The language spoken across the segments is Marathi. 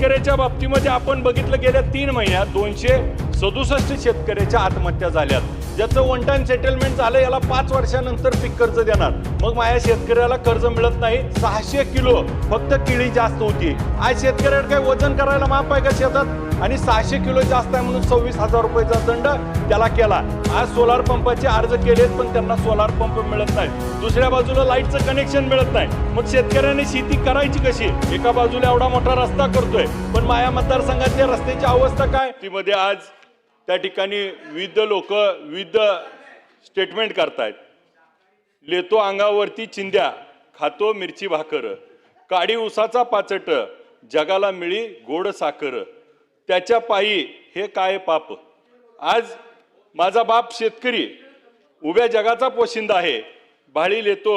शेतकऱ्याच्या बाबतीमध्ये आपण बघितलं गेल्या तीन महिन्यात दोनशे सदुसष्ट शेतकऱ्याच्या आत्महत्या झाल्यात. ज्याचं वन टाइम सेटलमेंट झालं याला पाच वर्षानंतर पीक कर्ज देणार. मग माझ्या शेतकऱ्याला कर्ज मिळत नाही. सहाशे किलो फक्त केळी जास्त होती. आज शेतकऱ्याला काही वजन करायला माफ आहे का शेतात? आणि सहाशे किलो जास्त आहे म्हणून सव्वीस हजार रुपयाचा दंड त्याला केला. आज सोलार पंपाचे अर्ज केलेत पण त्यांना सोलार पंप मिळत नाही. दुसऱ्या बाजूला लाईटचं कनेक्शन मिळत नाही. मग शेतकऱ्याने शेती करायची कशी? एका बाजूला एवढा मोठा रस्ता करतोय. पण माया मतदारसंघातल्या रस्त्याची अवस्था काय? ती मध्ये आज त्या ठिकाणी विविध लोक विविध स्टेटमेंट करतायत. लेतो अंगावरती चिंध्या खातो मिरची भाकर. काडी उसाचा पाचट जगाला मिळी गोड साखर. त्याच्या पायी हे काय पाप? आज माझा बाप शेतकरी उभ्या जगाचा पोशिंदा आहे. भाळी लेतो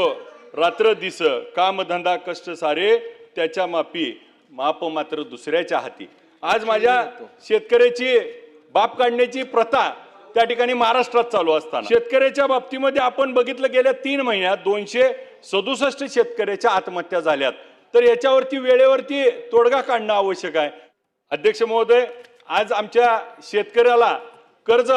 रात्र दिस कामधंदा कष्ट सारे त्याच्या मापी माप मात्र दुसऱ्याच्या हाती. आज माझ्या शेतकऱ्याची बाप काढण्याची प्रथा त्या ठिकाणी महाराष्ट्रात चालू असताना. शेतकऱ्याच्या बाबतीमध्ये आपण बघितलं गेल्या तीन महिन्यात दोनशे सदुसष्ट शेतकऱ्याच्या आत्महत्या झाल्यात. तर याच्यावरती वेळेवरती तोडगा काढणं आवश्यक आहे. अध्यक्ष महोदय आज आमच्या शेतकऱ्याला कर्ज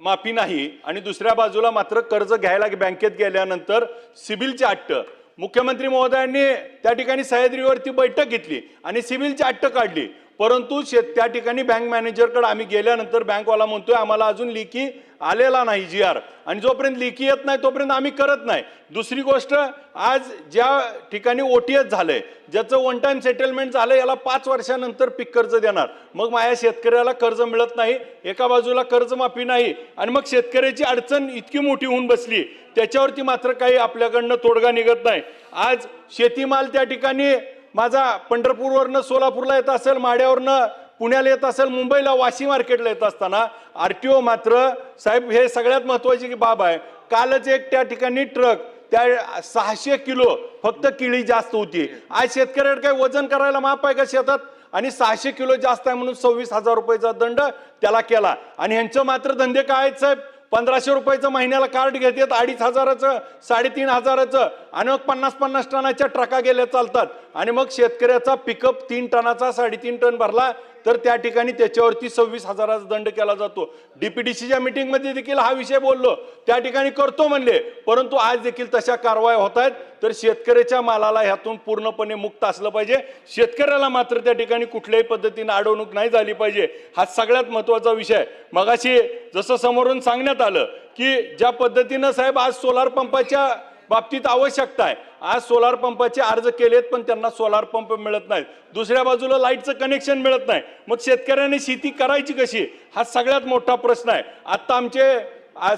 माफी नाही आणि दुसऱ्या बाजूला मात्र कर्ज घ्यायला बँकेत गेल्यानंतर सिबिलची अट्ट. मुख्यमंत्री महोदयांनी त्या ठिकाणी सह्याद्रीवरती बैठक घेतली आणि सिबिलची अट्ट काढली. परंतु शेत त्या ठिकाणी बँक मॅनेजरकडे आम्ही गेल्यानंतर बँकवाला म्हणतोय आम्हाला अजून लिखी आलेला नाही जी आर आणि जोपर्यंत लिखी येत नाही तोपर्यंत आम्ही करत नाही. दुसरी गोष्ट आज ज्या ठिकाणी ओ टी एस झालंय ज्याचं वन टाइम सेटलमेंट झालं याला पाच वर्षानंतर पीक कर्ज देणार. मग माझ्या शेतकऱ्याला कर्ज मिळत नाही एका बाजूला कर्जमाफी नाही आणि मग शेतकऱ्याची अडचण इतकी मोठी होऊन बसली त्याच्यावरती मात्र काही आपल्याकडनं तोडगा निघत नाही. आज शेतीमाल त्या ठिकाणी माझा पंढरपूरवरनं सोलापूरला येत असेल माड्यावरनं पुण्याला येत असेल मुंबईला वाशी मार्केटला येत असताना आर टी ओ मात्र साहेब हे सगळ्यात महत्वाची की बाब आहे कालच एक त्या ठिकाणी ट्रक त्या सहाशे किलो फक्त किळी जास्त होती. आज शेतकऱ्याकडे काही वजन करायला माप आहे का शेतात? आणि सहाशे किलो जास्त आहे म्हणून सव्वीस हजार रुपयाचा दंड त्याला केला. आणि ह्यांचं मात्र धंदे काय आहेत साहेब? पंधराशे रुपयाचं महिन्याला कार्ड घेतात अडीच हजाराचं साडेतीन हजाराचं आणि मग पन्नास पन्नास टनाच्या ट्रका गेल्या चालतात. आणि मग शेतकऱ्याचा पिकअप तीन टनाचा साडेतीन टन भरला तर त्या ठिकाणी त्याच्यावरती सव्वीस हजाराचा दंड केला जातो. डीपीडीसीच्या मिटिंगमध्ये देखील हा विषय बोललो. त्या ठिकाणी करतो म्हणले. परंतु आज देखील तशा कारवाया होत आहेत. तर शेतकऱ्याच्या मालाला ह्यातून पूर्णपणे मुक्त असलं पाहिजे. शेतकऱ्याला मात्र त्या ठिकाणी कुठल्याही पद्धतीने अडवणूक नाही झाली पाहिजे. हा सगळ्यात महत्त्वाचा विषय मगाशी जसं समोरून सांगण्यात आलं की ज्या पद्धतीनं साहेब आज सोलार पंपाच्या बाबतीत आवश्यकता आहे. आज सोलार पंपाचे अर्ज केलेत पण त्यांना सोलार पंप मिळत नाहीत. दुसऱ्या बाजूला लाईटचं कनेक्शन मिळत नाही. मग शेतकऱ्यांनी शेती करायची कशी? हा सगळ्यात मोठा प्रश्न आहे. आता आमचे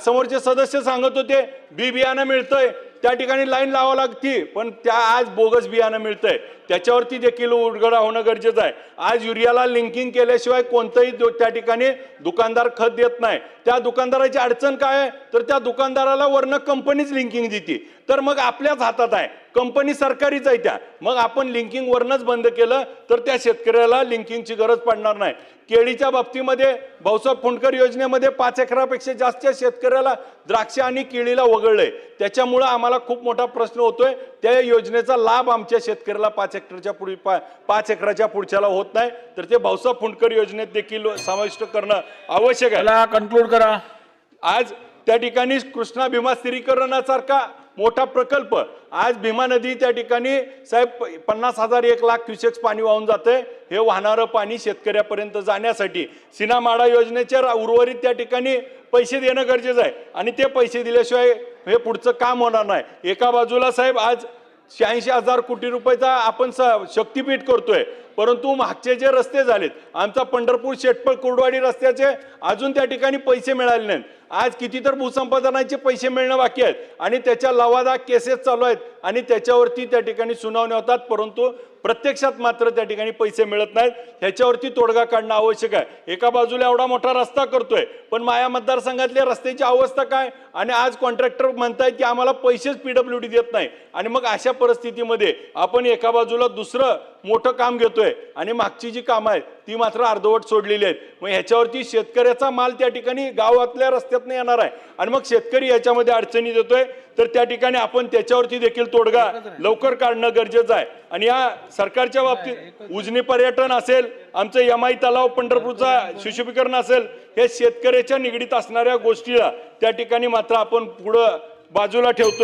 समोरचे सदस्य सांगत होते बी बियाणं मिळतंय. त्या ठिकाणी लाईन लावा लागती पण त्या आज बोगस बियाणं मिळतंय. त्याच्यावरती देखील उडगडा होणं गरजेचं आहे. आज युरियाला लिंकिंग केल्याशिवाय कोणतंही त्या ठिकाणी दुकानदार खत देत नाही. त्या दुकानदाराची अडचण काय आहे? तर त्या दुकानदाराला वरनं कंपनीच लिंकिंग देते. तर मग आपल्याच हातात आहे. कंपनी सरकारीच आहे त्या. मग आपण लिंकिंग वरनच बंद केलं तर त्या शेतकऱ्याला लिंकिंगची गरज पडणार नाही. केळीच्या बाबतीमध्ये भाऊसाहेब फुंडकर योजनेमध्ये पाच एकरापेक्षा जास्त शेतकऱ्याला द्राक्ष आणि केळीला वगळलंय. त्याच्यामुळं आम्हाला खूप मोठा प्रश्न होतोय. त्या योजनेचा लाभ आमच्या शेतकऱ्याला पाच हेक्टरच्या पुढे पा- पाच एकराच्या पुढच्याला होत नाही. तर ते भाऊसाहेब फुंडकर योजनेत देखील समाविष्ट करणं आवश्यक आहे. कन्क्लूड करा. आज त्या ठिकाणी कृष्णा भीमा स्थिरीकरणासारखा मोठा प्रकल्प. आज भीमा नदी त्या ठिकाणी साहेब पन्नास हजार एक लाख क्युसेक्स पाणी वाहून जाते हे वाहणारं पाणी शेतकऱ्यापर्यंत जाण्यासाठी सिनामाडा योजनेच्या उर्वरित त्या ठिकाणी पैसे देणं गरजेचं आहे. आणि ते पैसे दिल्याशिवाय हे पुढचं काम होणार नाही. एका बाजूला साहेब आज शहाऐंशी हजार कोटी रुपयाचा आपण स- शक्तीपीठ करतोय. परंतु मागचे जे रस्ते झालेत आमचा पंढरपूर शेटपळ कुर्डवाडी रस्त्याचे अजून त्या ठिकाणी पैसे मिळाले नाहीत. आज किती तर भूसंपादनाचे पैसे मिळणं बाकी आहेत. आणि त्याच्या लवादा केसेस चालू आहेत. आणि त्याच्यावरती त्या ठिकाणी सुनावणी होतात. परंतु प्रत्यक्षात मात्र त्या ठिकाणी पैसे मिळत नाहीत. ह्याच्यावरती तोडगा काढणं आवश्यक आहे. एका बाजूला एवढा मोठा रस्ता करतोय. पण माया मतदारसंघातल्या रस्त्याची अवस्था काय? आणि आज कॉन्ट्रॅक्टर म्हणतायत की आम्हाला पैसेच पीडब्ल्यू डी देत नाही. आणि मग अशा परिस्थितीमध्ये आपण एका बाजूला दुसरं मोठं काम घेतोय. आणि मागची जी कामं आहेत ती मात्र अर्धवट सोडलेली आहेत. मग ह्याच्यावरती शेतकऱ्याचा माल त्या ठिकाणी गावातल्या रस्त्यातनं येणार आहे. आणि मग शेतकरी याच्यामध्ये अडचणी देतोय तर त्या ठिकाणी आपण त्याच्यावरती देखील तोडगा लवकर काढणं गरजेचं आहे. आणि या सरकारच्या बाबतीत उजनी पर्यटन असेल आमचं यमाई तलाव पंढरपूरचा सुशोभीकरण असेल हे शेतकऱ्याच्या निगडीत असणाऱ्या गोष्टीला त्या ठिकाणी मात्र आपण पुढं बाजूला ठेवतोय.